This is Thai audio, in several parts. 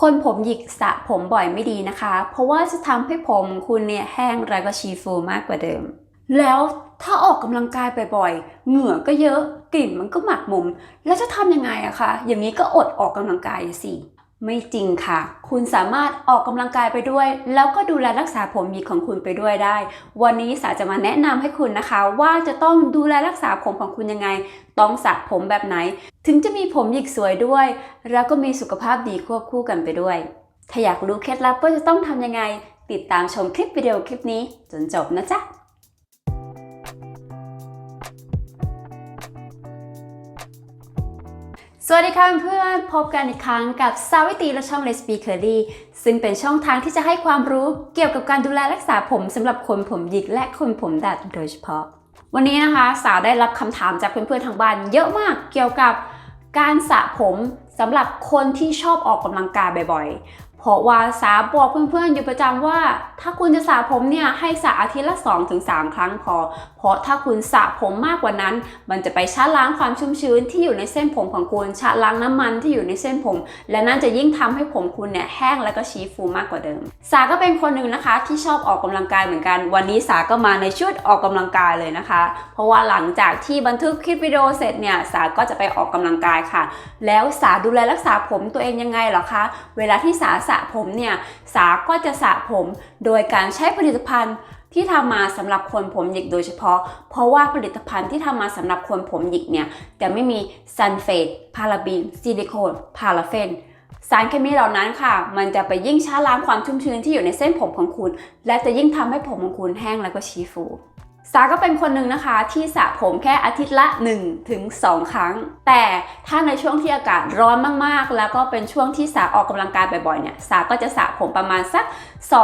คนผมหยิกสระผมบ่อยไม่ดีนะคะ เพราะว่าจะทำให้ผมคุณเนี่ยแห้งแล้วก็ชีฟูมากกว่าเดิม แล้วถ้าออกกำลังกายบ่อยๆ เหงื่อก็เยอะกลิ่นมันก็หมักหมม แล้วจะทำยังไงอะคะอย่างนี้ก็อดออกกำลังกายสิไม่จริงค่ะ คุณสามารถออกกำลังกายไปด้วย แล้วก็ดูแลรักษาผมหยิกของคุณไปด้วยได้ วันนี้สาจะมาแนะนำให้คุณนะคะ ว่าจะต้องดูแลรักษาผมของคุณยังไง ต้องสระผมแบบไหน ถึงจะมีผมหยิกสวยด้วย แล้วก็มีสุขภาพดีควบคู่กันไปด้วย ถ้าอยากรู้เคล็ดลับว่าจะต้องทำยังไง ติดตามชมคลิปวิดีโอคลิปนี้จนจบนะจ๊ะสวัสดีค่ะเพื่อนพบกันอีกครั้งกับสาวิตรีและช่อง Let's Be Curly ซึ่งเป็นช่องทางที่จะให้ความรู้เกี่ยวกับการดูแลรักษาผมสำหรับคนผมหยิกและคนผมดัดโดยเฉพาะ วันนี้นะคะ สาวได้รับคำถามจากเพื่อนๆทางบ้านเยอะมากเกี่ยวกับ การสระผมสำหรับคนที่ชอบออกกำลังกายบ่อย เพราะว่าสาบอกเพื่อนๆอยู่ประจำว่า ถ้าคุณจะสระผมเนี่ยให้สระอาทิตย์ละ 2-3 ครั้งพอ เพราะถ้าคุณสระผมมากกว่านั้น มันจะไปชะล้างความชุ่มชื้นที่อยู่ในเส้นผมของคุณชะล้างน้ำมันที่อยู่ในเส้นผม และนั่นจะยิ่งทำให้ผมคุณเนี่ยแห้งและก็ชี้ฟูมากกว่าเดิม สาก็เป็นคนหนึ่งนะคะ ที่ชอบออกกำลังกายเหมือนกัน วันนี้สาก็มาในชุดออกกำลังกายเลยนะคะ เพราะว่าหลังจากที่บันทึกคลิปวิดีโอเสร็จเนี่ยสาก็จะไปออกกำลังกายค่ะ แล้วสาดูแลรักษาผมตัวเองยังไงหรอคะ เวลาที่สาสระผมเนี่ย สาก็จะสระผมโดยการใช้ผลิตภัณฑ์ที่ทำมาสำหรับคนผมหยิกโดยเฉพาะ เพราะว่าผลิตภัณฑ์ที่ทำมาสำหรับคนผมหยิกเนี่ยจะไม่มีซัลเฟต พาราบีน ซิลิโคน พาราเฟน สารเคมีเหล่านั้นค่ะ มันจะไปยิ่งช้าล้างความชุ่มชื้นที่อยู่ในเส้นผมของคุณ และจะยิ่งทำให้ผมของคุณแห้งแล้วก็ชี้ฟู สาก็เป็นคนหนึ่งนะคะที่สระผมแค่อาทิตย์ละ 1-2ถึงครั้ง แต่ถ้าในช่วงที่อากาศร้อนมากๆ แล้วก็เป็นช่วงที่สาออกกำลังกายบ่อยๆเนี่ยสาก็จะสระผมประมาณสัก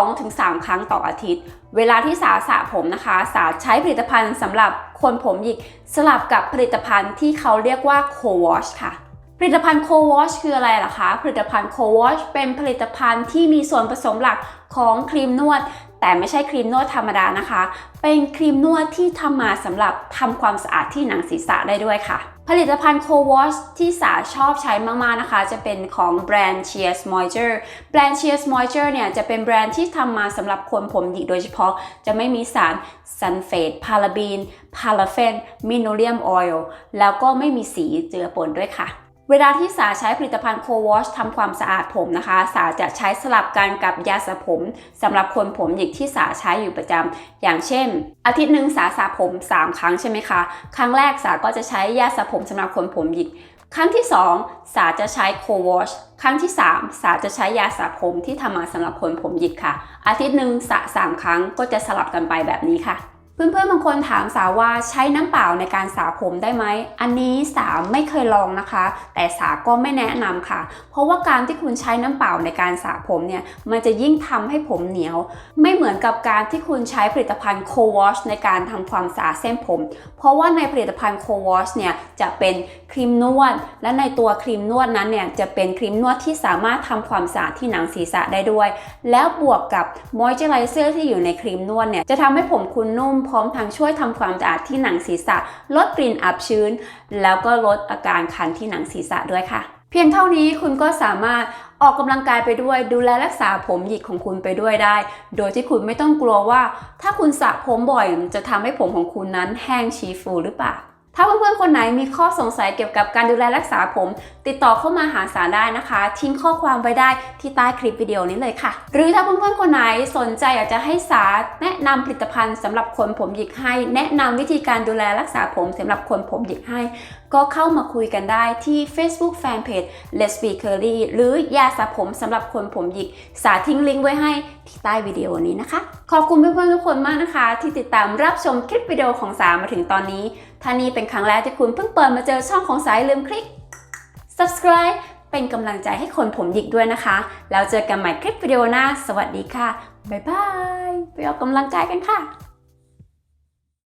2-3 ครั้งต่ออาทิตย์ เวลาที่สาสระผมนะคะ สาใช้ผลิตภัณฑ์สำหรับคนผมหยิกสลับกับผลิตภัณฑ์ที่เขาเรียกว่า co-wash ค่ะผลิตภัณฑ์ co-wash คืออะไรล่ะคะ ผลิตภัณฑ์ co-wash เป็นผลิตภัณฑ์ที่มีส่วนผสมหลักของครีมนวด แต่ไม่ใช่ครีมนวดธรรมดานะคะ เป็นครีมนวดที่ทำมาสำหรับทำความสะอาดที่หนังศีรษะได้ด้วยค่ะ ผลิตภัณฑ์ co-wash ที่สาชอบใช้มากๆนะคะ จะเป็นของแบรนด์ Cheers Moisture แบรนด์ Cheers Moisture เนี่ยจะเป็นแบรนด์ที่ทำมาสำหรับคนผมหยิกโดยเฉพาะ จะไม่มีสารซัลเฟตพาราบีนพาราเฟนมิโนเลียมออยล์แล้วก็ไม่มีสีเจือปนด้วยค่ะ เวลาที่สาใช้ผลิตภัณฑ์ co-wash ทำความสะอาดผมนะคะ สาจะใช้สลับกันกับยาสระผมสำหรับคนผมหยิกที่สาใช้อยู่ประจำอย่างเช่น อาทิตย์หนึ่งสาสระผม 3 ครั้งใช่ไหมคะ ครั้งแรกสาก็จะใช้ยาสระผมสำหรับคนผมหยิก ครั้งที่ 2 สาจะใช้ co-wash ครั้งที่ 3 สาจะใช้ยาสระผมที่ทำมาสำหรับคนผมหยิกค่ะ อาทิตย์หนึ่งสระ3ครั้งก็จะสลับกันไปแบบนี้ค่ะ เพื่อนๆบางคนถามสาว่าใช้น้ำเปล่าในการสระผมได้ไหม อันนี้สาไม่เคยลองนะคะ แต่สาก็ไม่แนะนำค่ะ เพราะว่าการที่คุณใช้น้ำเปล่าในการสระผมเนี่ยมันจะยิ่งทำให้ผมเหนียว ไม่เหมือนกับการที่คุณใช้ผลิตภัณฑ์ co-wash ในการทำความสะอาดเส้นผม เพราะว่าในผลิตภัณฑ์ co-wash เนี่ยจะเป็นครีมนวด และในตัวครีมนวดนั้นเนี่ยจะเป็นครีมนวดที่สามารถทำความสะอาดที่หนังศีรษะได้ด้วย แล้วบวกกับมอยเจอไรเซอร์ที่อยู่ในครีมนวดเนี่ยจะทำให้ผมคุณนุ่มพร้อมทั้งช่วยทำความสะอาดที่หนังศีรษะ ลดกลิ่นอับชื้น แล้วก็ลดอาการคันที่หนังศีรษะด้วยค่ะ เพียงเท่านี้คุณก็สามารถออกกำลังกายไปด้วยดูแลรักษาผมหยิกของคุณไปด้วยได้ โดยที่คุณไม่ต้องกลัวว่า ถ้าคุณสระผมบ่อยจะทำให้ผมของคุณนั้นแห้งชีฟูหรือเปล่า ถ้าเพื่อนๆ คนไหนมีข้อสงสัยเกี่ยวกับการดูแลรักษาผม ติดต่อเข้ามาหาสาได้นะคะ ทิ้งข้อความไว้ได้ที่ใต้คลิปวิดีโอนี้เลยค่ะ หรือถ้าเพื่อนๆ คนไหนสนใจอยากจะให้สาแนะนำผลิตภัณฑ์สำหรับคนผมหยิกให้ แนะนำวิธีการดูแลรักษาผมสำหรับคนผมหยิกให้ ก็เข้ามาคุยกันได้ที่ Facebook Fanpage Let's Be Curly หรือยาสระผมสำหรับคนผมหยิก สาทิ้งลิงก์ไว้ให้ที่ใต้วิดีโอนี้นะคะ ขอบคุณเพื่อนๆทุกคนมากนะคะ ที่ติดตามรับชมคลิปวิดีโอของสามาถึงตอนนี้ ถ้านี่เป็นครั้งแรกที่คุณเพิ่งเปิดมาเจอช่องของสายลืมคลิก subscribe เป็นกำลังใจให้คนผมหยิกด้วยนะคะ แล้วเจอกันใหม่คลิปวิดีโอหน้า สวัสดีค่ะ บ๊ายบาย ไปออกกำลังกายกันค่ะ